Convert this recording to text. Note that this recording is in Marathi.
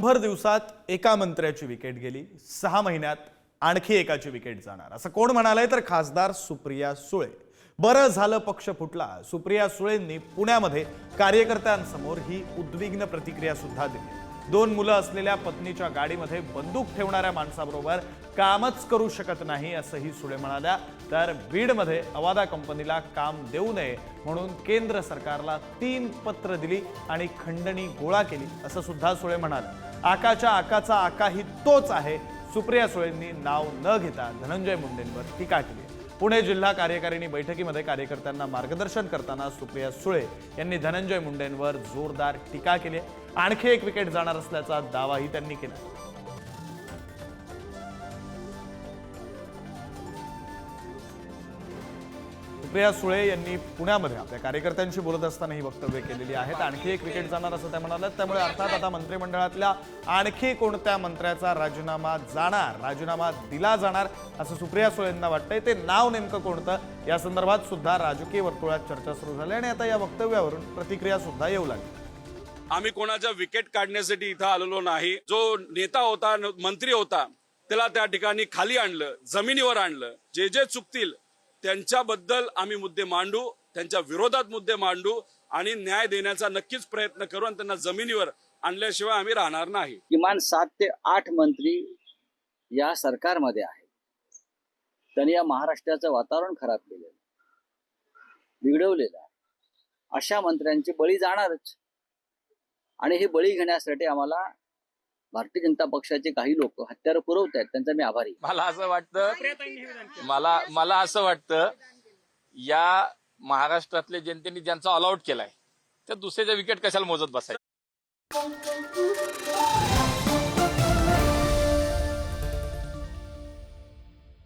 शंभर दिवसात एका मंत्र्याची विकेट गेली सहा महिन्यात आणखी एकाची विकेट जाणार. असं कोण म्हणालंय? तर खासदार सुप्रिया सुळे. बरं झालं पक्ष फुटला. सुप्रिया सुळेंनी पुण्यामध्ये कार्यकर्त्यांसमोर ही उद्विग्न प्रतिक्रिया सुद्धा दिली. दोन मुलं असलेल्या पत्नीच्या गाडीमध्ये बंदूक ठेवणाऱ्या माणसाबरोबर कामच करू शकत नाही असंही सुळे म्हणाल्या. तर बीडमध्ये अवादा कंपनीला काम देऊ नये म्हणून केंद्र सरकारला तीन पत्र दिली आणि खंडणी गोळा केली असं सुद्धा सुळे म्हणाले. आकाच्या आकाचा आका ही तोच आहे. सुप्रिया सुळेंनी नाव न घेता धनंजय मुंडेंवर टीका केली. पुणे जिल्हा कार्यकारिणी बैठकीमध्ये कार्यकर्त्यांना मार्गदर्शन करताना सुप्रिया सुळे यांनी धनंजय मुंडेंवर जोरदार टीका केली आणखी एक विकेट जाणार असल्याचा दावाही त्यांनी केला. सुप्रिया सुळे यांनी पुण्यामध्ये आपल्या कार्यकर्त्यांशी बोलत असताना ही वक्तव्य केलेली आहेत. आणखी एक विकेट जाणार असं त्या म्हणाल्या त्यामुळे अर्थात आता मंत्रिमंडळातल्या आणखी कोणत्या मंत्र्याचा राजीनामा जाणार राजीनामा दिला जाणार असं सुप्रिया सुळेंना वाटतंय. ते नाव नेमकं कोणतं? या संदर्भात सुद्धा राजकीय वर्तुळात चर्चा सुरू झाली आणि आता या वक्तव्यावरून प्रतिक्रिया सुद्धा येऊ लागली. आम्ही कोणाच्या विकेट काढण्यासाठी इथं आलेलो नाही. जो नेता होता मंत्री होता त्याला त्या ठिकाणी खाली आणलं जमिनीवर आणलं. जे जे चुकतील त्यांच्याबद्दल आम्ही मुद्दे मांडू त्यांच्या विरोधात मुद्दे मांडू आणि न्याय देण्याचा नक्कीच प्रयत्न करू आणि त्यांना जमिनीवर आणल्याशिवाय आम्ही राहणार नाही. किमान सात ते आठ मंत्री या सरकारमध्ये आहेत. त्यांनी या महाराष्ट्राचं वातावरण खराब केलेलं बिघडवलेलं आहे. अशा मंत्र्यांची बळी जाणारच. आणि हे बळी घेण्यासाठी आम्हाला भारतीय जनता पक्षाचे काही लोक हत्यारं पुरवत आहेत त्यांचा मी आभारी. मला असं वाटतं मला मला असं वाटतं या महाराष्ट्रातल्या जनतेने ज्यांचा ऑल आउट केलाय त्या दुसऱ्याच्या विकेट कशाला मोजत बसायचं